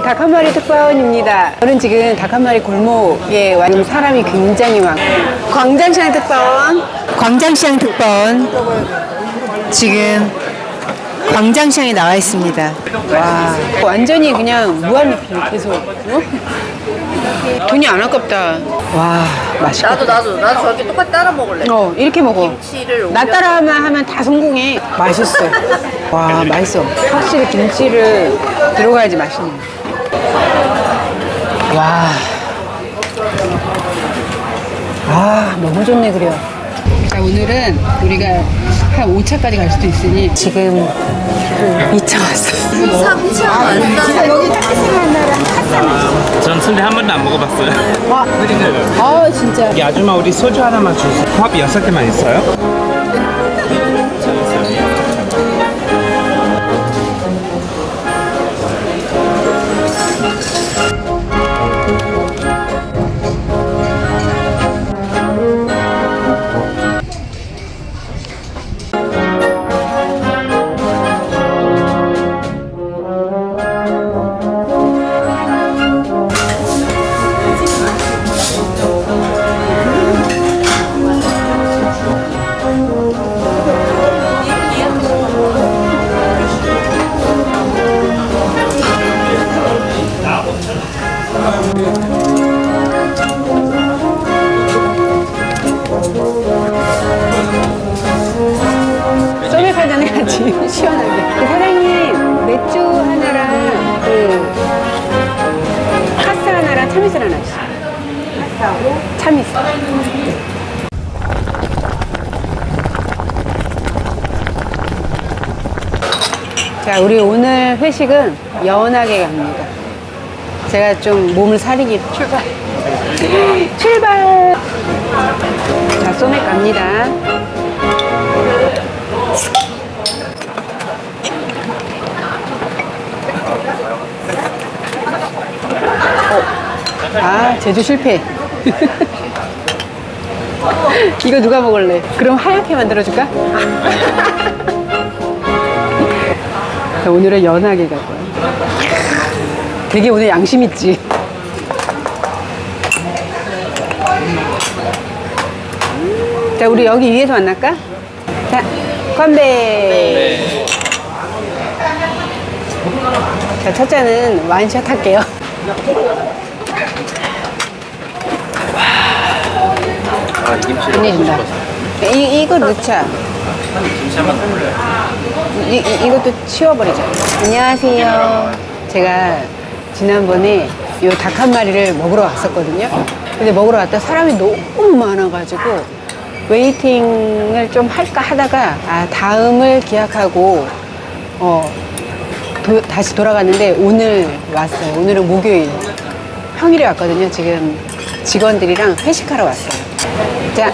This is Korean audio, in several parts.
네, 닭 한 마리 특파원입니다. 저는 지금 닭 한 마리 골목에 와 지금 사람이 굉장히 많고 광장시장 특파원, 광장시장 특파원 지금 광장시장에 나와 있습니다. 와, 완전히 그냥 무한리필 계속. 어? 돈이 안 아깝다. 와, 맛있겠다. 나도 나도 나도 저렇게 똑같이 따라 먹을래. 어, 이렇게 먹어. 김치를 나 따라하면 하면 다 성공해. 맛있어. 와, 맛있어. 확실히 김치를 들어가야지 맛있네. 와. 아, 너무 좋네, 그래요. 자, 오늘은 우리가 한 5차까지 갈 수도 있으니 지금 2차 왔어. 삼치 안 싸. 여기 하나랑 카스나. 전 순대 한 번도 안 먹어봤어요. 와, 아, 진짜. 여기 아줌마 우리 소주 하나만 주세요. 컵 여섯 개만 있어요? 참이슬 자 우리 오늘 회식은 연하게 갑니다. 제가 좀 몸을 사리기 출발. 출발! 자 소맥 갑니다. 아, 제주 실패. 이거 누가 먹을래? 그럼 하얗게 만들어줄까? 자, 오늘은 연하게 갈 거야. 되게 오늘 양심 있지. 자, 우리 여기 위에서 만날까? 자, 건배. 자, 첫 잔은 와인샷 할게요. 아, 이 김치를 끝내준다. 이, 이거 넣자. 김치 한번? 이, 이, 이것도 치워버리자. 안녕하세요. 제가 지난번에 이닭한 마리를 먹으러 왔었거든요. 근데 먹으러 왔다 사람이 너무 많아가지고 웨이팅을 좀 할까 하다가 아, 다음을 기약하고 어, 도- 다시 돌아갔는데 오늘 왔어요. 오늘은 목요일. 평일에 왔거든요. 지금 직원들이랑 회식하러 왔어요. 자,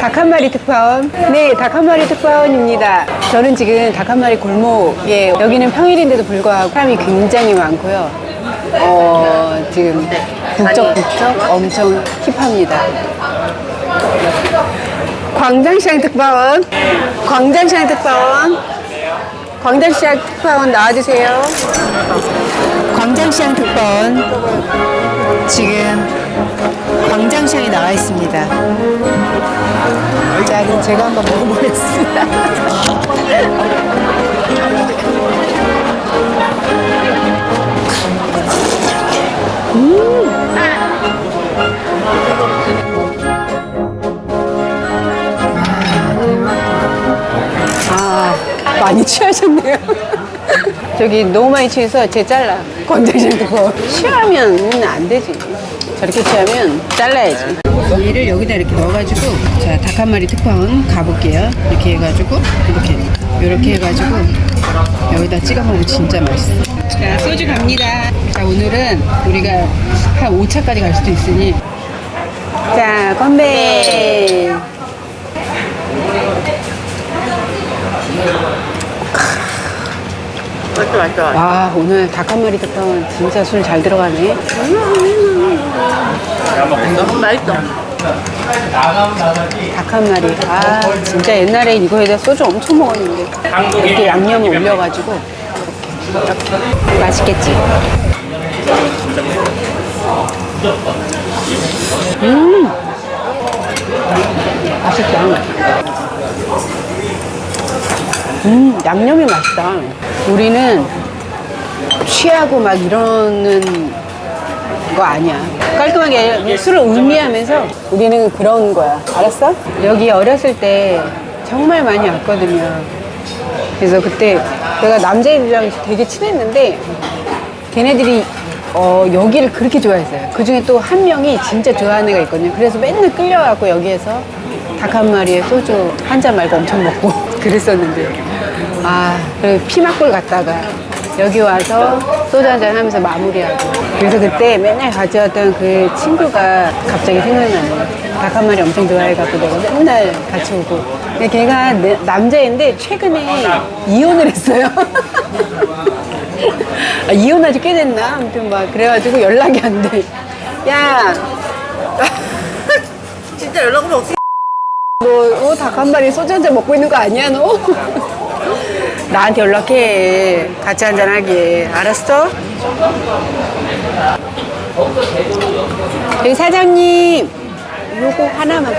닭 한 마리 특파원. 네, 닭 한 마리 특파원입니다. 저는 지금 닭 한 마리 골목에 여기는 평일인데도 불구하고 사람이 굉장히 많고요. 어, 지금 북적북적 엄청 힙합니다. 광장시장 특파원. 광장시장 특파원. 광장시장 특파원 나와주세요. 광장시장 특파원. 지금 광장시장에 나와 있습니다. 자, 그럼 제가 한번 먹어보겠습니다. 아, 많이 취하셨네요. 저기 너무 많이 취해서 제 잘라. 광장시장 거. 취하면 안 되지. 저렇게 취하면 잘라야지. 얘를 여기다 이렇게 넣어가지고 자 닭 한 마리 특파원 가볼게요. 이렇게 해가지고 이렇게 이렇게 해가지고 여기다 찍어 먹으면 진짜 맛있어. 자 소주 갑니다. 자 오늘은 우리가 한 5차까지 갈 수도 있으니 자 건배. 맛있어 맛있어. 와 오늘 닭 한 마리 특파원 진짜 술 잘 들어가네. 맛있어. 닭 한 마리. 아, 진짜 옛날에 이거에다 소주 엄청 먹었는데. 이렇게 양념을 올려가지고. 이렇게. 이렇게. 맛있겠지? 음! 맛있다. 음, 양념이 맛있다. 우리는 취하고 막 이러는 거 아니야. 깔끔하게 술을 음미하면서 우리는 그런 거야. 알았어? 여기 어렸을 때 정말 많이 왔거든요. 그래서 그때 내가 남자애들이랑 되게 친했는데 걔네들이 어, 여기를 그렇게 좋아했어요. 그 중에 또 한 명이 진짜 좋아하는 애가 있거든요. 그래서 맨날 끌려가고 여기에서 닭 한 마리에 소주 한 잔 말고 엄청 먹고 그랬었는데. 아, 그리고 피막골 갔다가 여기 와서 소주 한잔 하면서 마무리하고. 그래서 그때 맨날 가져왔던 그 친구가 갑자기 생각나네. 닭한 마리 엄청 좋아해갖고 내가 맨날 같이 오고. 근데 걔가 내- 남자인데 최근에 이혼을 했어요. 아, 이혼한 지꽤 됐나? 아무튼 막 그래가지고 연락이 안 돼. 야, 진짜 연락을 어떻게 너 닭 한 마리 소주 한 잔 먹고 있는 거 아니야, 너? 나한테 연락해. 같이 한잔 하게. 알았어? 여기 사장님, 요거 하나만.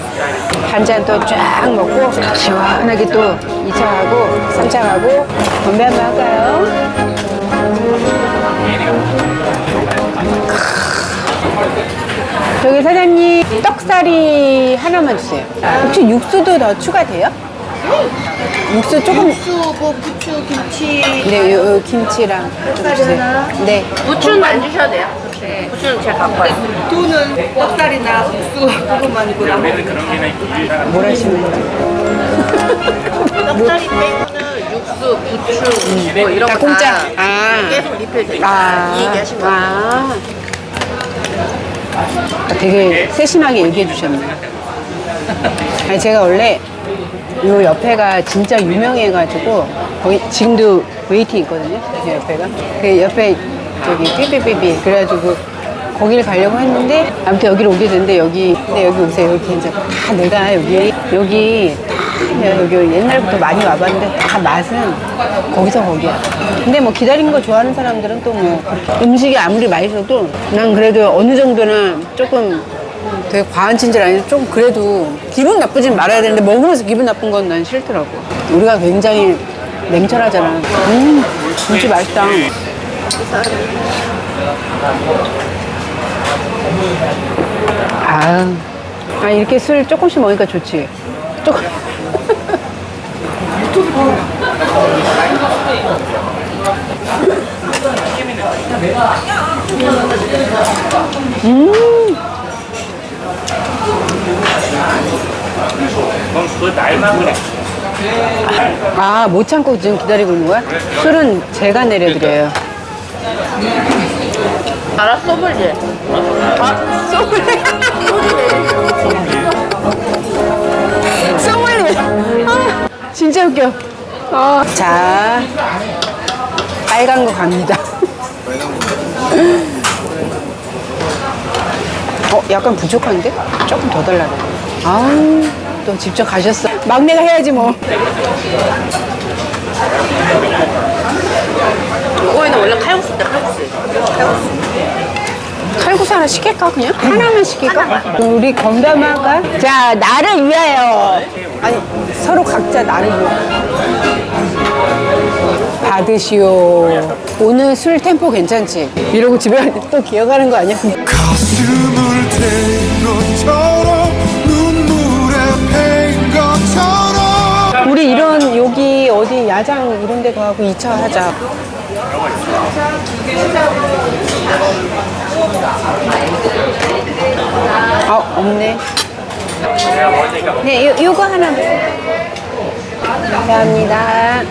또쫙 먹고 시원하게 또 2차 하고 3차 하고 건배 한번 할까요? 저기 사장님 떡사리 하나만 주세요. 혹시 육수도 더 추가돼요? 육수 조금 육수, 뭐 부추, 김치 네, 요, 요 김치랑 좀 주세요. 하나? 네. 부추는 안 주셔도 돼요 네. 부추는 제가 갖고 와요 돈은 떡살이나 국수 그것만 있고 나머지 뭘 하시는 거죠? 떡다리 빼고는 육수, 부추 뭐 이런 다 거 공짜. 다 아. 계속 리필 되니까 아, 이 얘기하신 거예요 아. 아, 되게 세심하게 얘기해 주셨네. 아니, 제가 원래 요 옆에가 진짜 유명해가지고, 거기 지금도 웨이팅 있거든요. 그 옆에가. 그 옆에 저기 삐삐삐삐. 그래가지고 거기를 가려고 했는데, 아무튼 여기를 오게 됐는데, 여기, 근데 여기 오세요. 여기 이제 다 내가 여기, 여기 다 여기 옛날부터 많이 와봤는데, 다 맛은 거기서 거기야. 근데 뭐 기다리는 거 좋아하는 사람들은 또 뭐 음식이 아무리 맛있어도 난 그래도 어느 정도는 조금 되게 과한 친절 아니고 좀 그래도 기분 나쁘진 말아야 되는데 먹으면서 기분 나쁜 건 난 싫더라고. 우리가 굉장히 냉철하잖아. 음, 김치 맛있다. 아, 아 이렇게 술 조금씩 먹으니까 좋지. 조금. 아, 못 참고 지금 기다리고 있는 거야? 술은 제가 내려드려요. 알아 소불제 아, 소믈리에. 소믈리에. 아, 진짜 웃겨. 어. 자, 빨간 거 갑니다. 어, 약간 부족한데? 조금 더 달라고. 아우, 또 직접 가셨어. 막내가 해야지 뭐. 이거에는 원래 칼국수인데 칼국수 칼국수 하나 시킬까 그냥? 하나만 시킬까? 우리 건배 한번 할까? 자 나를 위하여 아니 서로 각자 나를 위하여 받으시오 오늘 술 템포 괜찮지? 이러고 집에 갈 때 또 기억하는 거 아니야? 가슴을 댄 것처럼 이런 여기 어디 야장 이런 데 가고 2차 하자. 어 없네. 네 요, 요거 하나. 감사합니다.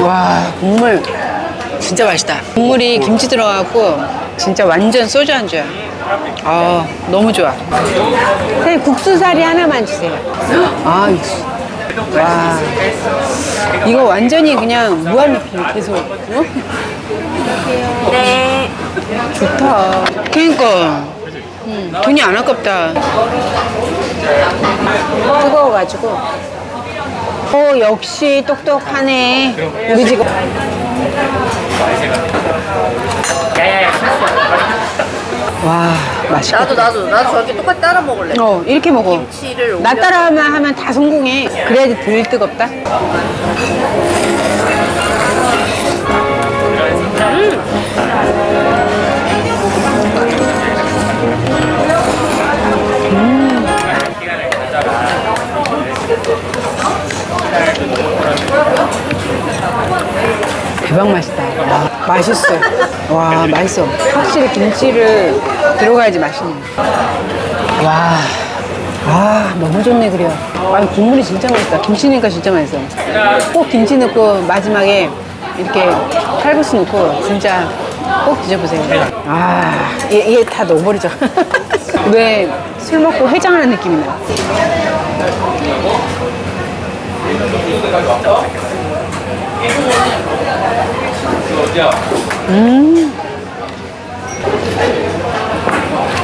와 국물 진짜 맛있다 국물이 김치 들어가고 진짜 완전 소주 안주야 아, 너무 좋아. 선생님, 국수사리 하나만 주세요. 아, 육수. 와. 이거 완전히 그냥 무한리필 계속. 어? 네. 좋다. 그러니까. 음, 돈이 안 아깝다. 뜨거워가지고. 어, 역시 똑똑하네. 우리 지금. 와, 맛있겠다. 나도 나도 나도 저렇게 똑같이 따라 먹을래. 어, 이렇게 먹어. 김치를 나 올려- 따라만 하면 다 성공해. 그래야지 덜 뜨겁다. 맛있어. 와, 맛있어. 확실히 김치를 들어가야지 맛있네. 와, 아 너무 좋네 그려. 아 국물이 진짜 맛있다. 김치 넣으니까 진짜 맛있어. 꼭 김치 넣고 마지막에 이렇게 칼국수 넣고 진짜 꼭 드셔보세요. 아 이게, 이게 다 넣어버리죠. 왜 술 먹고 해장하는 느낌이 나.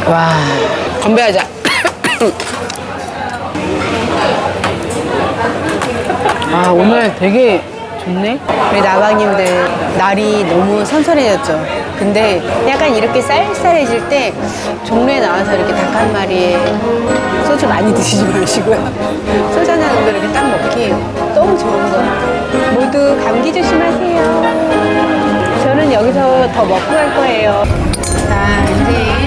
와 건배하자. 아 오늘 되게 좋네. 우리 나방님들 날이 너무 선선해졌죠. 근데 약간 이렇게 쌀쌀해질 때 종로에 나와서 이렇게 닭 한 마리에 소주 많이 드시지 마시고요. 소주 한잔 정도 이렇게 딱 먹기 너무 좋은 것 같아요. 모두 감기 조심하세요. 앞으로 더 먹고 갈 거예요. 자, 이제.